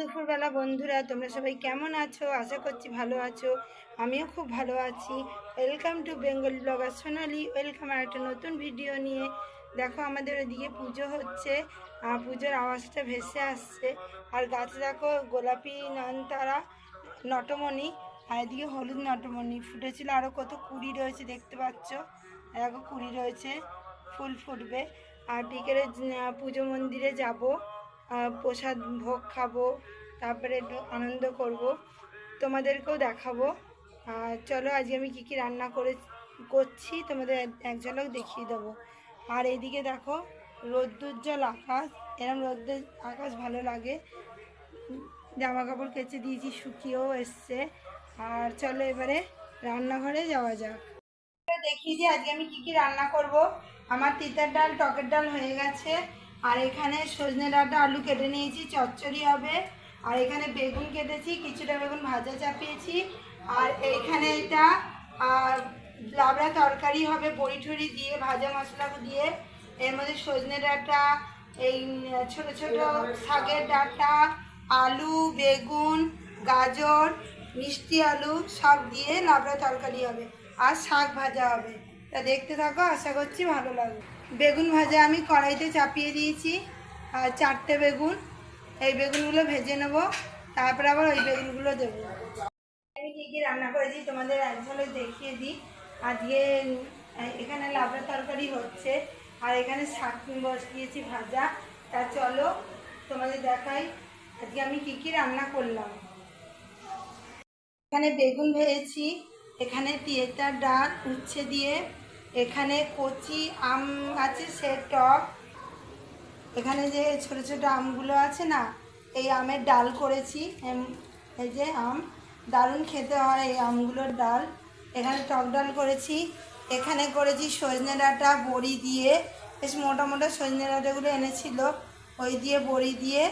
দুপুরবেলা বন্ধুরা, তোমরা সবাই কেমন আছো? আশা করছি ভালো আছো। আমিও খুব ভালো আছি। Welcome to Bengal blogger Sonali welcome আর একটা নতুন ভিডিও নিয়ে। দেখো আমাদের ওদিকে পুজো হচ্ছে। পুজোর আওয়াজটা ভেসে আসছে। আর গাছে দেখো গোলাপি নয়নতারা, নটমণি, আর এদিকে হলুদ নটমণি। ফুটেছিল আরও কত কুড়ি রয়েছে, দেখতে পাচ্ছ? দেখো কুড়ি রয়েছে, ফুল ফুটবে। আর বিকেলে পুজো মন্দিরে যাব। প্রসাদ ভোগ খাব, তারপরে একটু আনন্দ করব, তোমাদেরকেও দেখাবো। আর চলো, আজকে আমি কী কী রান্না করে করছি, তোমাদের এক- ঝলক দেখিয়ে দেবো। আর এইদিকে দেখো রোদ্দুজ্জ্বল আকাশ। এরম রোদ্দুর, আকাশ ভালো লাগে। জামা কাপড় কেচে দিয়েছি, শুকিয়েও এসছে। আর চলো, এবারে রান্নাঘরে যাওয়া যাক। দেখি যে আজকে আমি কি কি রান্না করব। আমার তিতার ডাল, টকের ডাল হয়ে গেছে। আর এখানে সজনে ডাঁটা আলু কেটে নিয়েছি, চচ্চড়ি হবে। আর এখানে বেগুন কেটেছি, কিছুটা বেগুন ভাজা চাপিয়েছি। আর এইখানে এটা লাবড়া তরকারি হবে, বড়ি ঠড়ি দিয়ে, ভাজা মশলা দিয়ে। এর মধ্যে সজনে ডাঁটা, এই ছোট ছোট শাকের ডাঁটা, আলু, বেগুন, গাজর, মিষ্টি আলু সব দিয়ে লাবড়া তরকারি হবে। আর শাক ভাজা হবে। তা দেখতে থাকো, আশা করছি ভালো লাগবে। বেগুন ভাজা আমি কড়াইতে চাপিয়ে দিয়েছি, আর চারটে বেগুন। এই বেগুনগুলো ভেজে নেব, তারপরে আবার ওই বেগুনগুলো দেবো। আমি কী কী রান্না করেছি তোমাদের এক ঝলক দেখিয়ে দিই। আজকে এখানে লাবড়া তরকারি হচ্ছে, আর এখানে শাক বসিয়েছি ভাজা। তা চলো তোমাদের দেখাই আজকে আমি কী কী রান্না করলাম। এখানে বেগুন ভেজেছি, এখানে তিয়েতার ডাল উচ্ছে দিয়ে এখানে কচি আম আছে, সে টক। এখানে যে ছোট ছোট আমগুলো আছে না, এই আমের ডাল করেছি। এই যে আম, দারুণ খেতে হয় এই আমগুলোর ডাল। এখানে টক ডাল করেছি। এখানে করেছি সজনে ডাঁটা বড়ি দিয়ে। বেশ মোটা মোটা সজনে ডাঁটাগুলো এনেছিল। ওই দিয়ে বড়ি দিয়ে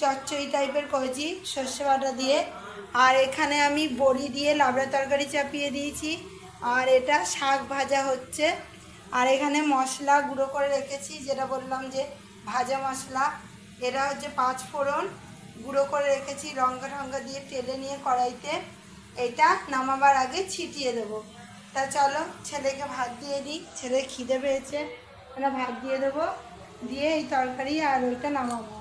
চচ্চড়ি টাইপের করেছি সর্ষে বাটা দিয়ে। আর এখানে আমি বড়ি দিয়ে লাবড়া তরকারি চাপিয়ে দিয়েছি। আর এটা শাক ভাজা হচ্ছে। আর এখানে মশলা গুঁড়ো করে রেখেছি, যেটা বললাম যে ভাজা মশলা। এটা হচ্ছে পাঁচ ফোড়ন, গুঁড়ো করে রেখেছি লঙ্কা টঙ্কা দিয়ে তেলে নিয়ে কড়াইতে। এটা নামাবার আগে ছিটিয়ে দেবো। তা চলো, ছেলেকে ভাত দিয়ে দিই। ছেলে খিদে পেয়েছে, আমরা ভাত দিয়ে দেবো। দিয়ে এই তরকারি আর ওইটা নামাবো।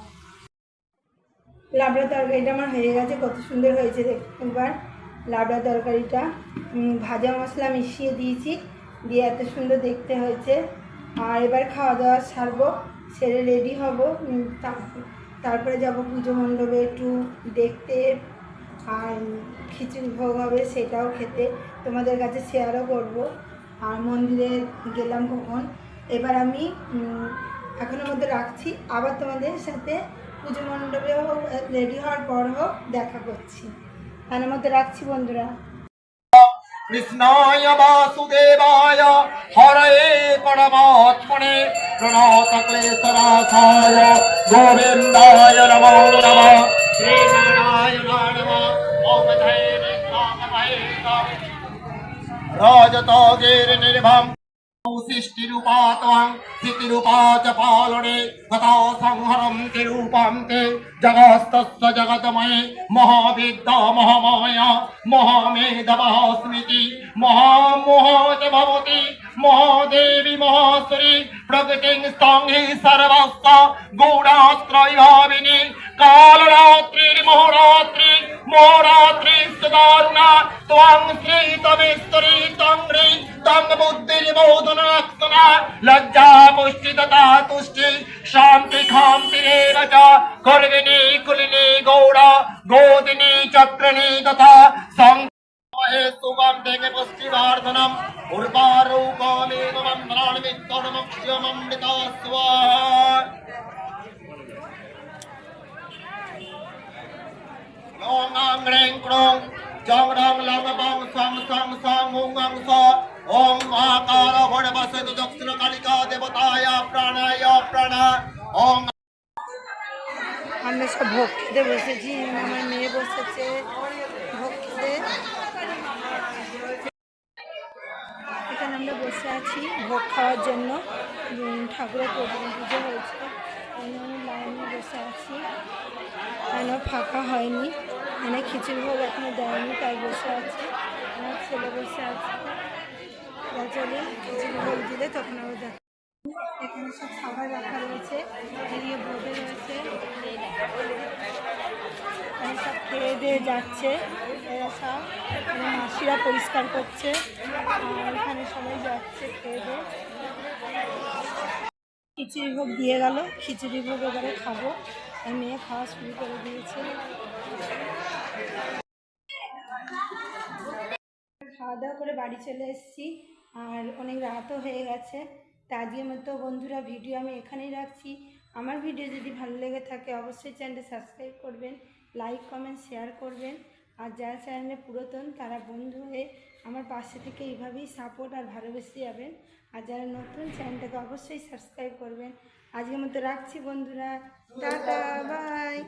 লাবড়া তরকারিটা আমার হয়ে গেছে, কত সুন্দর হয়েছে দেখুন লাবড়া তরকারিটা ভাজা মশলা মিশিয়ে দিয়েছি দিয়ে এত সুন্দর দেখতে হয়েছে। আর এবার খাওয়া দাওয়া সারবো সেরে রেডি হব তারপরে যাব পুজো মণ্ডপে একটু দেখতে। আর খিচুড়ি ভোগ হবে সেটাও খেতে। তোমাদের কাছে শেয়ারও করব। আর মন্দিরে গেলাম কখন এবার আমি উম, এখনের মধ্যে রাখছি। আবার তোমাদের সাথে পুজো মণ্ডপে হোক রেডি হওয়ার পর হোক দেখা করছি। এখনের মধ্যে রাখছি বন্ধুরা। কৃষ্ণায় বাসুদেবায় হরয়ে পরমাত্মনে প্রণতক্লেশনাশায় গোবিন্দায় নমো নমঃ। শ্রীনারায়ণায় নমঃ। ওম নির্ভম। সৃষ্টিরূপা ত্বং স্থিতিরূপা চ পালনে তথা সংহরন্তি রূপং তে জগস্তস্য জগতময়ে মহাবিদ্যা মহামায়া মহামেধবः স্মৃতি মহামোহ চ ভবতি মহাদেবী মহাসুরি প্রকৃতিং স্তংহি সর্বস্ব গৌড়াত্রয়ভাবিনী কালরাত্রির মহারাত্রি মহারাত্রি দারুণা ত্বং শ্রী তমেশ্বরী তং হ্রী তং বুদ্ধির্বোধনাক্ষণা লজ্জা পুষ্টি তুষ্টি, শান্তি খান্তিরেব চ গর্বিণী কুলিনী গৌড়া, গোদিনী, চক্রিণী তথা সং মহে সুগন্ধে পুষ্টিবর্ধনম। উর্বারূপমেব বন্ধনানি স্বাহা লং আং রেং ক্রং, জং রং লং বং সং সং সং উং অং স। ওং মহাকাল ভট বসতু দক্ষিণ কালিকা দেবতায় প্রাণায় প্রাণ ওং আমরা সব ভোগ খেতে বসেছি, আমার মেয়ে বসেছে ভোগ খেতে এখানে আমরা বসে আছি ভোগ খাওয়ার জন্য। ঠাকুরের পুজো হয়েছে। আমি লাইনে বসে আছি। কেন ফাঁকা হয়নি? মানে খিচুড়ি ভোগ এখনও দেয়নি, তাই বসে আছি। আমার ছেলে বসে আছে। চলে খিচুড়ি ভোগ দিলে তখন আবার এখানে সব খাবার রাখা রয়েছে এদিকে বোর্ডে রয়েছে। সব খেয়ে দিয়ে যাচ্ছে, এরা সব। মাসিরা পরিষ্কার করছে এখানে সবাই যাচ্ছে খেয়ে দিয়ে। খিচুড়ি ভোগ দিয়ে গেল, খিচুড়ি ভোগ এবারে খাব। আর মেয়ে খাওয়া শুরু করে দিয়েছে। খাওয়া দাওয়া করে বাড়ি চলে এসেছি। আর অনেক রাতও হয়ে গেছে। তা আজকের মতো বন্ধুরা ভিডিও আমি এখানেই রাখছি। আমার ভিডিও যদি ভালো লেগে থাকে অবশ্যই চ্যানেলটা সাবস্ক্রাইব করবেন, লাইক, কমেন্ট, শেয়ার করবেন। আর যারা চ্যানেলে পুরাতন তারা বন্ধু হয়ে আমার পাশে থেকে এইভাবেই সাপোর্ট আর ভালোবেসে যাবেন। আর যারা নতুন চ্যানেলটাকে অবশ্যই সাবস্ক্রাইব করবেন। আজকের মতো রাখছি বন্ধুরা। টাটা, বাই।